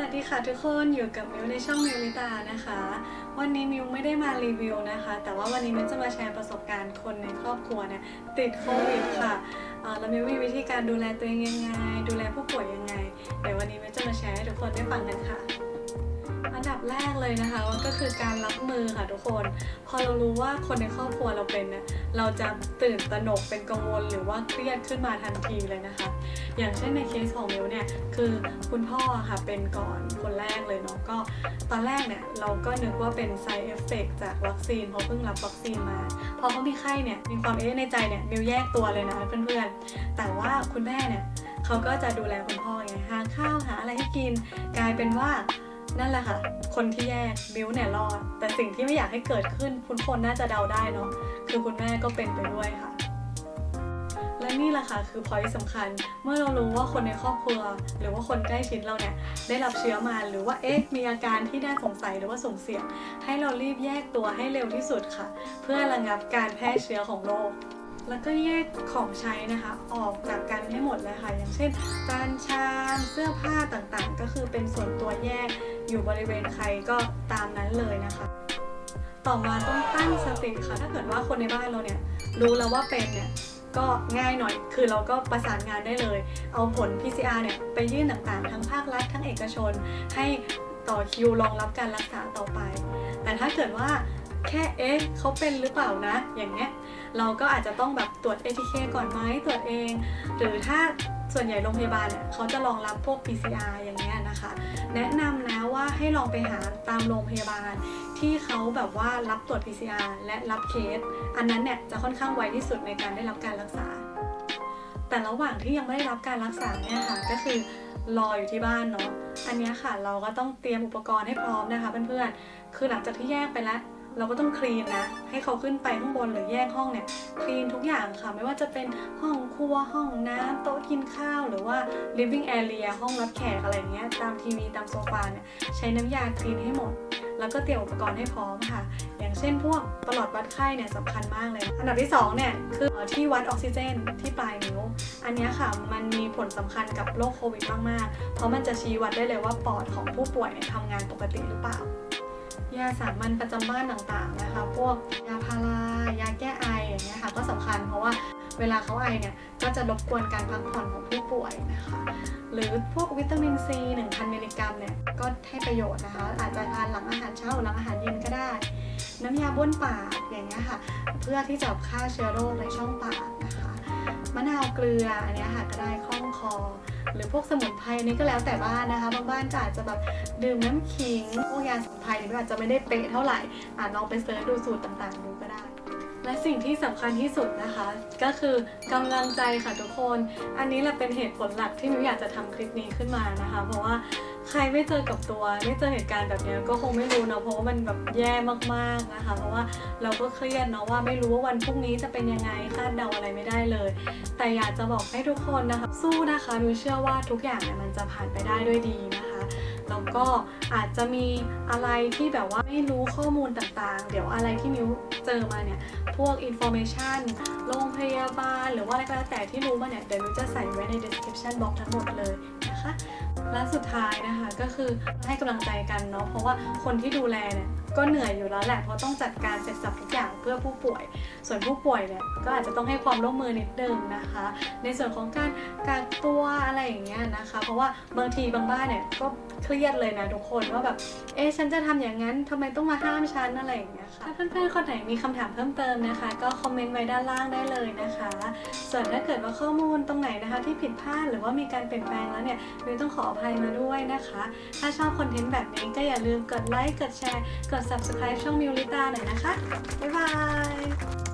วัสดีค่ะทุกคนอยู่กับมิวในช่องมิวลิตานะคะ วันนี้มิวไม่ได้มารีวิวนะคะ แต่ว่าวันนี้มิวจะมาแชร์ประสบการณ์คนในครอบครัวเนี่ยติดโควิดค่ะแล้วมิวมีวิธีการดูแลตัวเองยังไง ดูแลผู้ป่วยยังไงเดี๋ยววันนี้มิวจะมาแชร์ให้ทุกคนได้ฟังกันค่ะ อันดับแรกเลยนะคะก็คือการรับมือค่ะทุกคน พอเรารู้ว่าคนในครอบครัวเราเป็นเนี่ยเราจะตื่นตระหนกเป็นกังวลหรือว่าเครียดขึ้นมาทันทีเลยนะคะ อย่างเช่นในเคสของมิวเนี่ยคือคุณพ่อค่ะเป็นก่อนคนแรกเลยเนาะก็ตอนแรกเนี่ยเราก็นึกว่าเป็น side effect จากวัคซีนเพราะเพิ่งรับวัคซีนมาพอเขามีไข้เนี่ยมีความเอ๊ะในใจเนี่ยมิวแยกตัวเลยนะเพื่อนๆ แต่ว่าคุณแม่เนี่ยเขาก็จะดูแลคุณพ่อไงหาข้าวหาอะไรให้กิน กลายเป็นว่า นั่นแหละค่ะ คนที่แยกมิวเนี่ยรอด แต่สิ่งที่ไม่อยากให้เกิดขึ้นคุณคนน่าจะเดาได้เนาะคือคุณแม่ก็เป็นไปด้วยค่ะ และนี่แหละค่ะคือพอยต์สำคัญ เมื่อเรารู้ว่าคนในครอบครัว หรือว่าคนใกล้ชิดเราเนี่ยได้รับเชื้อมาหรือว่าเอ๊ะมีอาการที่น่าสงสัยหรือว่าสุ่มเสี่ยง ให้เรารีบแยกตัวให้เร็วที่สุดค่ะ เพื่อระงับการแพร่เชื้อของโรค แล้วก็แยกของใช้นะคะ ออกจากกันให้หมดเลยค่ะ อย่างเช่นจานชามเสื้อผ้าต่างๆ ก็คือเป็นส่วนตัวแยกอยู่บริเวณใครก็ตามนั้นเลยนะคะ ต่อมาต้องตั้งสติค่ะ ถ้าเกิดว่าคนในบ้านเราเนี่ยรู้แล้วว่าเป็นเนี่ยก็ง่ายหน่อย คือเราก็ประสานงานได้เลย เอาผล PCR เนี่ยไปยื่นต่างๆ ทั้งภาครัฐทั้งเอกชน ให้ต่อคิวรองรับการรักษาต่อไป แต่ถ้าเกิดว่าแค่เอ๊ะเขาเป็นหรือเปล่านะ อย่างเงี้ย เราก็อาจจะต้องแบบตรวจ ATK ก่อนไหมตรวจเอง หรือถ้าส่วนใหญ่โรงพยาบาลเนี่ยเขาจะรองรับพวก PCR อย่างเงี้ยนะคะ แนะนำนะว่าให้ลองไปหาตามโรงพยาบาลที่เขาแบบว่ารับตรวจ PCR และรับเคส อันนั้นเนี่ยจะค่อนข้างไวที่สุดในการได้รับการรักษา แต่ระหว่างที่ยังไม่ได้รับการรักษาเนี่ยค่ะก็คือรออยู่ที่บ้านเนาะ อันนี้ค่ะเราก็ต้องเตรียมอุปกรณ์ให้พร้อมนะคะเพื่อนๆ คือหลังจากที่แยกไปแล้ว เราก็ต้องคลีนนะ ให้เขาขึ้นไปข้างบนหรือแยกห้องเนี่ยคลีนทุกอย่างค่ะ ไม่ว่าจะเป็นห้องครัวห้องน้ำโต๊ะกินข้าวหรือว่า living area ห้องรับแขกอะไรเงี้ยตามทีวีตามโซฟาเนี่ยใช้น้ำยาคลีนให้หมด แล้วก็เตรียมอุปกรณ์ให้พร้อมค่ะ อย่างเช่นพวกประหลอดวัดไข้เนี่ยสำคัญมากเลย อันดับที่2เนี่ยคือที่วัดออกซิเจนที่ปลายนิ้ว อันนี้ค่ะมันมีผลสำคัญกับโรคโควิดมากๆ เพราะมันจะชี้วัดได้เลยว่าปอดของผู้ป่วยเนี่ยทำงานปกติหรือเปล่า ยาสามัญประจำบ้านต่างๆนะคะ พวกยาพารายาแก้ไออย่างเงี้ยค่ะก็สำคัญเพราะว่าเวลาเขาไอเนี่ยก็จะรบกวนการพักผ่อนของผู้ป่วยนะคะ หรือพวกวิตามินซี 1,000 มิลลิกรัมเนี่ยก็ให้ประโยชน์นะคะ อาจจะทานหลังอาหารเช้าหรือหลังอาหารเย็นก็ได้ น้ำยาบ้วนปากอย่างเงี้ยค่ะ เพื่อที่จะฆ่าเชื้อโรคในช่องปากนะคะมะนาวเกลืออันเนี้ยค่ะก็ได้คล่อ งคอ หรือพวกสมุนไพรนี่ก็แล้วแต่บ้านนะคะบางบ้านก็อาจจะแบบดื่มน้ำขิงพวกยาสมุนไพรนี่ก็อาจจะไม่ได้เป๊ะเท่าไหร่อาจลองไปเสิร์ชดูสูตรต่างๆดูก็ได้ และสิ่งที่สำคัญที่สุดนะคะ ก็คือกำลังใจค่ะทุกคน อันนี้แหละเป็นเหตุผลหลักที่มิวอยากจะทำคลิปนี้ขึ้นมานะคะ เพราะว่าใครไม่เจอกับตัวไม่เจอเหตุการณ์แบบนี้ก็คงไม่รู้เนาะเพราะว่ามันแบบแย่มากๆนะคะ เพราะว่าเราก็เครียดเนาะว่าไม่รู้ว่าวันพรุ่งนี้จะเป็นยังไงคาดเดาอะไรไม่ได้เลย แต่อยากจะบอกให้ทุกคนนะคะ สู้นะคะมิวเชื่อว่าทุกอย่างเนี่ยมันจะผ่านไปได้ด้วยดีนะคะ แล้วก็อาจจะมีอะไรที่แบบว่าไม่รู้ข้อมูลต่างๆ เดี๋ยวอะไรที่มิวเจอมาเนี่ยพวก information โรงพยาบาล หรือว่าอะไรก็แล้วแต่ที่รู้มาเนี่ยเดี๋ยวมิวจะใส่ไว้ใน description box ทั้งหมดเลยนะคะและสุดท้ายนะคะก็คือให้กำลังใจกันเนาะเพราะว่าคนที่ดูแลเนี่ยก็เหนื่อยอยู่แล้วแหละเพราะต้องจัดการเสร็จสับทุกอย่างเพื่อผู้ป่วย ส่วนผู้ป่วยเนี่ยก็อาจจะต้องให้ความร่วมมือนิดนึงนะคะ ในส่วนของการกักตัวอะไรอย่างเงี้ยนะคะ เพราะว่าบางทีบางบ้านเนี่ยก็เครียดเลยนะทุกคนว่าแบบ เอ๊ะฉันจะทำอย่างนั้นทำไมต้องมาห้ามฉันอะไรอย่างเงี้ยค่ะถ้าเพื่อนๆคนไหนมีคำถามเพิ่มเติมนะคะ ก็คอมเมนต์ไว้ด้านล่างได้เลยนะคะ ส่วนถ้าเกิดว่าข้อมูลตรงไหนนะคะ ที่ผิดพลาดหรือว่ามีการเปลี่ยนแปลงแล้วเนี่ยมิวต้องขออภัยมาด้วยนะคะ ถ้าชอบคอนเทนต์แบบนี้ก็อย่าลืมกดไลค์กดแชร์กด subscribe ช่องมิวลิตาหน่อยนะคะบ๊ายบาย